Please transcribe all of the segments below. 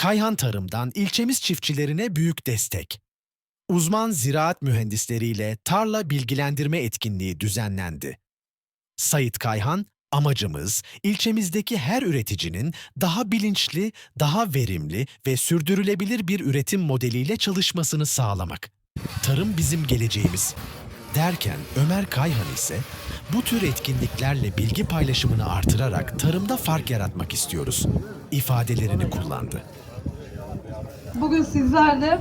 Kayhan Tarım'dan ilçemiz çiftçilerine büyük destek. Uzman ziraat mühendisleriyle tarla bilgilendirme etkinliği düzenlendi. Sayit Kayhan, amacımız ilçemizdeki her üreticinin daha bilinçli, daha verimli ve sürdürülebilir bir üretim modeliyle çalışmasını sağlamak. Tarım bizim geleceğimiz. Derken Ömer Kayhan ise bu tür etkinliklerle bilgi paylaşımını artırarak tarımda fark yaratmak istiyoruz ifadelerini kullandı. Bugün sizlerle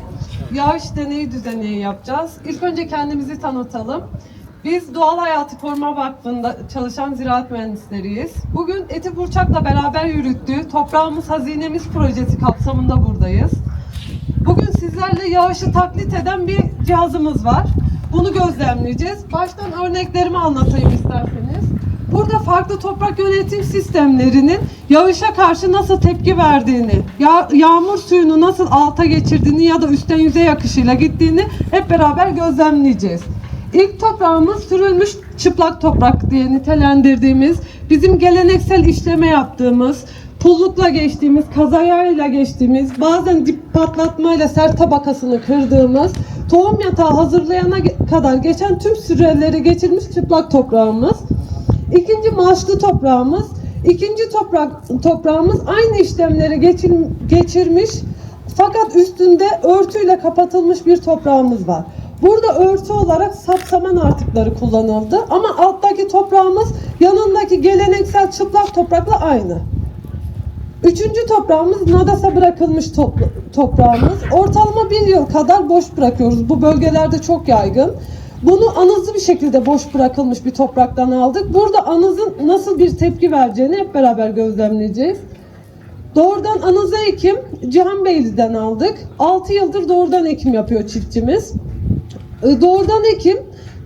yağış deneyi düzeni yapacağız. İlk önce kendimizi tanıtalım. Biz Doğal Hayatı Koruma Vakfı'nda çalışan ziraat mühendisleriyiz. Bugün Eti Burçak'la beraber yürüttüğü Toprağımız Hazinemiz projesi kapsamında buradayız. Bugün sizlerle yağışı taklit eden bir cihazımız var. Bunu gözlemleyeceğiz. Baştan örneklerimi anlatayım isterseniz. Burada farklı toprak yönetim sistemlerinin yağışa karşı nasıl tepki verdiğini, ya- yağmur suyunu nasıl alta geçirdiğini ya da üstten yüzey akışıyla gittiğini hep beraber gözlemleyeceğiz. İlk toprağımız sürülmüş çıplak toprak diye nitelendirdiğimiz, bizim geleneksel işleme yaptığımız, pullukla geçtiğimiz, kazayayla geçtiğimiz, bazen dip patlatmayla sert tabakasını kırdığımız, tohum yatağı hazırlayana kadar geçen tüm süreleri geçirmiş çıplak toprağımız. İkinci maaşlı toprağımız. İkinci toprak toprağımız aynı işlemleri geçir- geçirmiş fakat üstünde örtüyle kapatılmış bir toprağımız var. Burada örtü olarak sapsaman artıkları kullanıldı ama alttaki toprağımız yanındaki geleneksel çıplak toprakla aynı. Üçüncü toprağımız nadasa bırakılmış topra- toprağımız. Ortalama bir yıl kadar boş bırakıyoruz. Bu bölgelerde çok yaygın. Bunu anızlı bir şekilde boş bırakılmış bir topraktan aldık. Burada anızın nasıl bir tepki vereceğini hep beraber gözlemleyeceğiz. Doğrudan anıza ekim Cihanbeyli'den aldık. 6 yıldır doğrudan ekim yapıyor çiftçimiz. E, Doğrudan ekim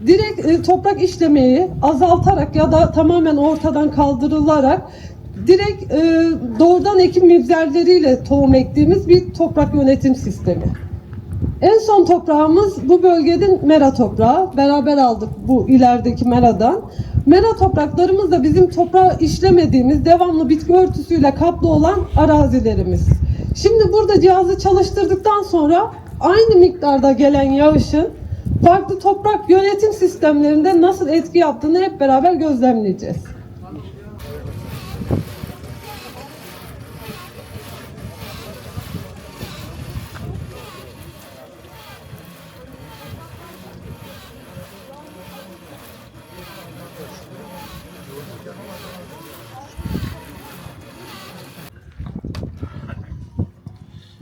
direkt e, toprak işlemeyi azaltarak ya da tamamen ortadan kaldırılarak direkt e, doğrudan ekim mibzerleriyle tohum ektiğimiz bir toprak yönetim sistemi. En son toprağımız bu bölgenin mera toprağı. Beraber aldık bu ilerideki meradan. Mera topraklarımız da bizim toprağı işlemediğimiz devamlı bitki örtüsüyle kaplı olan arazilerimiz. Şimdi burada cihazı çalıştırdıktan sonra aynı miktarda gelen yağışın farklı toprak yönetim sistemlerinde nasıl etki yaptığını hep beraber gözlemleyeceğiz.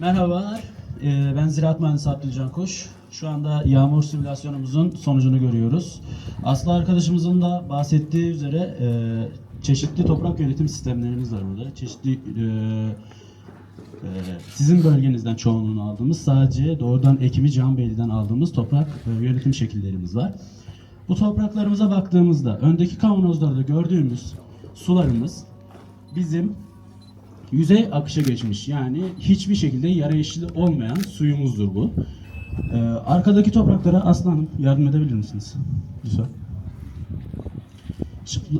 Merhabalar, ee, ben Ziraat Mühendisi Abdülcan Koş. Şu anda yağmur simülasyonumuzun sonucunu görüyoruz. Aslı arkadaşımızın da bahsettiği üzere e, çeşitli toprak yönetim sistemlerimiz var burada. Çeşitli e, e, sizin bölgenizden çoğunluğunu aldığımız, sadece doğrudan ekimi Canbeyli'den aldığımız toprak yönetim şekillerimiz var. Bu topraklarımıza baktığımızda öndeki kavanozlarda gördüğümüz sularımız bizim yüzey akışa geçmiş. Yani hiçbir şekilde yara eşli olmayan suyumuzdur bu. Ee, arkadaki topraklara aslanım yardım edebilir misiniz? Lütfen.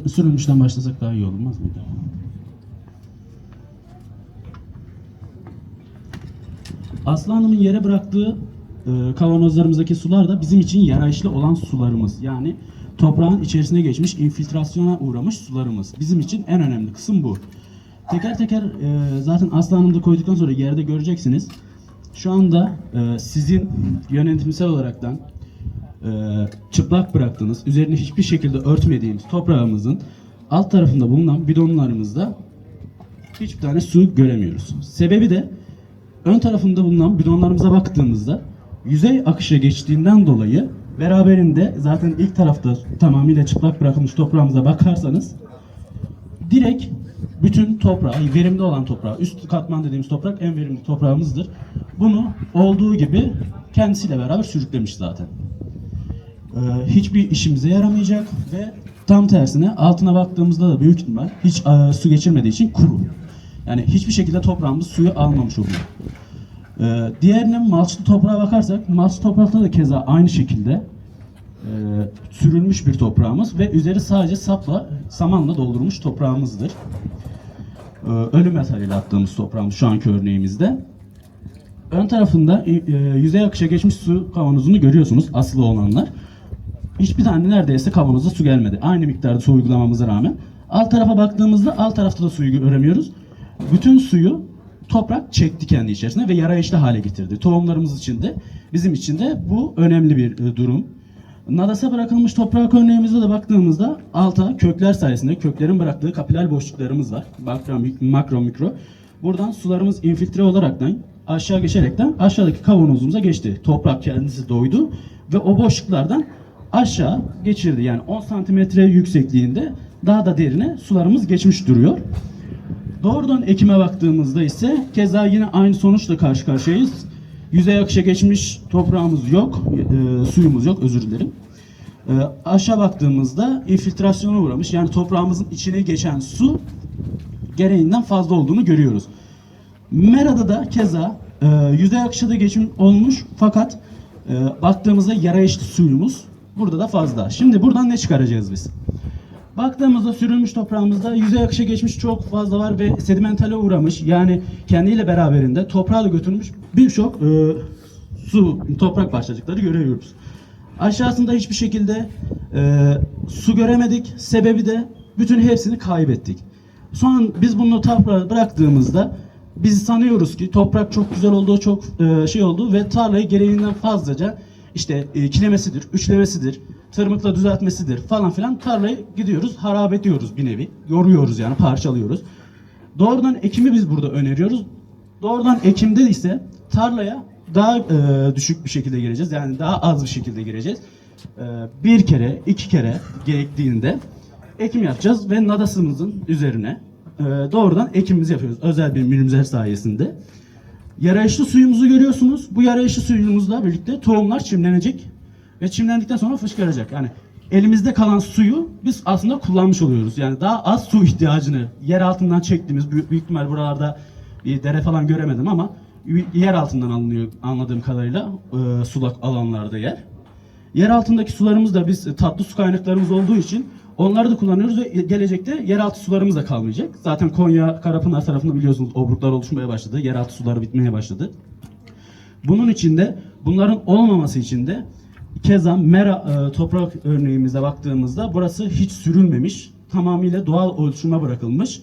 Sürülmüşten başlasak daha iyi olmaz mıydı? Aslı Hanım'ın yere bıraktığı e, kavanozlarımızdaki sular da bizim için yarayışlı olan sularımız. Yani toprağın içerisine geçmiş, infiltrasyona uğramış sularımız. Bizim için en önemli kısım bu. Teker teker e, zaten Aslı Hanım'da koyduktan sonra yerde göreceksiniz. Şu anda e, sizin yönetimsel olaraktan e, çıplak bıraktığınız, üzerine hiçbir şekilde örtmediğimiz toprağımızın alt tarafında bulunan bidonlarımızda hiçbir tane su göremiyoruz. Sebebi de ön tarafında bulunan bidonlarımıza baktığımızda yüzey akışa geçtiğinden dolayı beraberinde zaten ilk tarafta tamamıyla çıplak bırakılmış toprağımıza bakarsanız direkt bütün toprağı, verimli olan toprağı, üst katman dediğimiz toprak en verimli toprağımızdır. Bunu olduğu gibi kendisiyle beraber sürüklemiş zaten. Ee, hiçbir işimize yaramayacak ve tam tersine altına baktığımızda da büyük ihtimal hiç e, su geçirmediği için kuru. Yani hiçbir şekilde toprağımız suyu almamış oluyor. Ee, diğerine malçlı toprağa bakarsak, malçlı toprakta da keza aynı şekilde e, sürülmüş bir toprağımız ve üzeri sadece sapla, samanla doldurmuş toprağımızdır. Ee, ölü metaliyle attığımız toprağımız şu anki örneğimizde. ön tarafında e, e, yüzey akışa geçmiş su kavanozunu görüyorsunuz asılı olanlar. Hiçbir tane neredeyse kavanoza su gelmedi. Aynı miktarda su uygulamamıza rağmen. Alt tarafa baktığımızda alt tarafta da suyu göremiyoruz. Bütün suyu toprak çekti kendi içerisine ve yarayışlı hale getirdi. Tohumlarımız için de bizim için de bu önemli bir e, durum. Nadasa bırakılmış toprak örneğimizde de baktığımızda alta kökler sayesinde köklerin bıraktığı kapiler boşluklarımız var. Makro, makro mikro. Buradan sularımız infiltre olaraktan aşağı geçerekten aşağıdaki kavanozumuza geçti. Toprak kendisi doydu ve o boşluklardan aşağı geçirdi. Yani 10 santimetre yüksekliğinde daha da derine sularımız geçmiş duruyor. Doğrudan ekime baktığımızda ise keza yine aynı sonuçla karşı karşıyayız. Yüzey akışa geçmiş toprağımız yok, e, suyumuz yok özür dilerim. E, aşağı baktığımızda infiltrasyona uğramış yani toprağımızın içine geçen su gereğinden fazla olduğunu görüyoruz. Mera'da da keza e, yüzey akışı da geçim olmuş fakat e, baktığımızda yarayışlı suyumuz burada da fazla. Şimdi buradan ne çıkaracağız biz? Baktığımızda sürülmüş toprağımızda yüzey akışı geçmiş çok fazla var ve sedimentale uğramış. Yani kendiyle beraberinde toprağı da götürmüş birçok e, su, toprak parçacıkları görüyoruz. Aşağısında hiçbir şekilde e, su göremedik. Sebebi de bütün hepsini kaybettik. Son biz bunu toprağa bıraktığımızda biz sanıyoruz ki toprak çok güzel oldu, çok e, şey oldu ve tarlayı gereğinden fazlaca işte e, kilemesidir, üçlemesidir, tırmıkla düzeltmesidir falan filan tarlayı gidiyoruz, harap ediyoruz bir nevi. Yoruyoruz yani parçalıyoruz. Doğrudan ekimi biz burada öneriyoruz. Doğrudan ekimde ise tarlaya daha e, düşük bir şekilde gireceğiz. Yani daha az bir şekilde gireceğiz. E, bir kere, iki kere gerektiğinde ekim yapacağız ve nadasımızın üzerine e, doğrudan ekimimizi yapıyoruz. Özel bir minimizer sayesinde. Yarayışlı suyumuzu görüyorsunuz. Bu yarayışlı suyumuzla birlikte tohumlar çimlenecek ve çimlendikten sonra fışkıracak. Yani elimizde kalan suyu biz aslında kullanmış oluyoruz. Yani daha az su ihtiyacını yer altından çektiğimiz büyük, büyük ihtimal buralarda bir dere falan göremedim ama yer altından alınıyor anladığım kadarıyla e, sulak alanlarda yer. Yer altındaki sularımız da biz e, tatlı su kaynaklarımız olduğu için onları da kullanıyoruz ve gelecekte yeraltı sularımız da kalmayacak. Zaten Konya, Karapınar tarafında biliyorsunuz obruklar oluşmaya başladı. Yeraltı suları bitmeye başladı. Bunun için de bunların olmaması için de keza mera e, toprak örneğimize baktığımızda burası hiç sürülmemiş, tamamıyla doğal oluşuma bırakılmış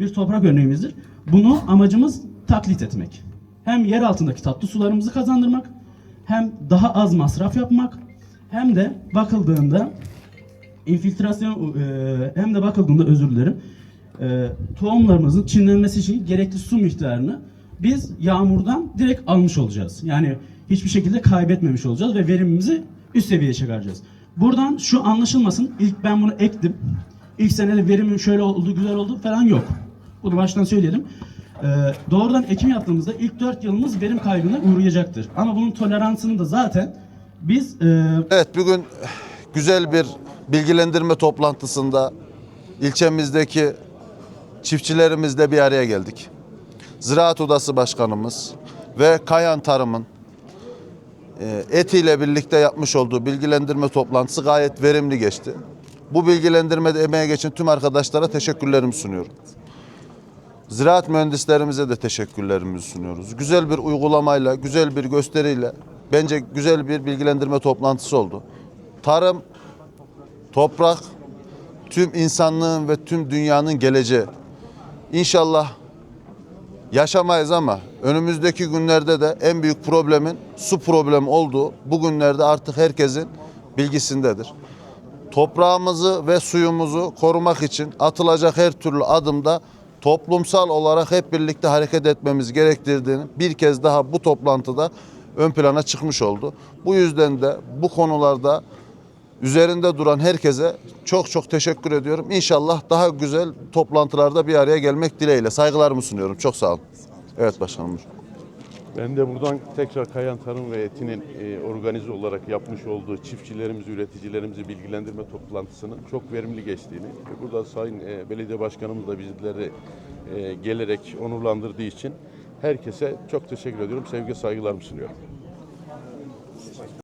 bir toprak örneğimizdir. Bunu amacımız taklit etmek. Hem yer altındaki tatlı sularımızı kazandırmak, hem daha az masraf yapmak, hem de bakıldığında infiltrasyon e, hem de bakıldığında özür dilerim e, tohumlarımızın çimlenmesi için gerekli su miktarını biz yağmurdan direkt almış olacağız. Yani hiçbir şekilde kaybetmemiş olacağız ve verimimizi üst seviyeye çıkaracağız. Buradan şu anlaşılmasın. İlk ben bunu ektim. İlk senede verimim şöyle oldu, güzel oldu falan yok. Bunu baştan söyleyelim. Ee, doğrudan ekim yaptığımızda ilk 4 yılımız verim kaybına uğrayacaktır. Ama bunun toleransını da zaten biz e, Evet bugün güzel bir bilgilendirme toplantısında ilçemizdeki çiftçilerimizle bir araya geldik. Ziraat Odası Başkanımız ve Kayan Tarım'ın e, ETİ ile birlikte yapmış olduğu bilgilendirme toplantısı gayet verimli geçti. Bu bilgilendirmede emeğe geçen tüm arkadaşlara teşekkürlerimi sunuyorum. Ziraat mühendislerimize de teşekkürlerimizi sunuyoruz. Güzel bir uygulamayla, güzel bir gösteriyle bence güzel bir bilgilendirme toplantısı oldu. Tarım, toprak, tüm insanlığın ve tüm dünyanın geleceği. İnşallah yaşamayız ama önümüzdeki günlerde de en büyük problemin su problemi olduğu bugünlerde artık herkesin bilgisindedir. Toprağımızı ve suyumuzu korumak için atılacak her türlü adımda toplumsal olarak hep birlikte hareket etmemiz gerektirdiğini bir kez daha bu toplantıda ön plana çıkmış oldu. Bu yüzden de bu konularda üzerinde duran herkese çok çok teşekkür ediyorum. İnşallah daha güzel toplantılarda bir araya gelmek dileğiyle. Saygılarımı sunuyorum. Çok sağ olun. Evet başkanım. Ben de buradan tekrar Kayan Tarım ve Eti'nin e, organize olarak yapmış olduğu çiftçilerimizi, üreticilerimizi bilgilendirme toplantısının çok verimli geçtiğini ve burada Sayın e, Belediye Başkanımız da bizleri e, gelerek onurlandırdığı için herkese çok teşekkür ediyorum. Sevgi saygılarımı sunuyorum.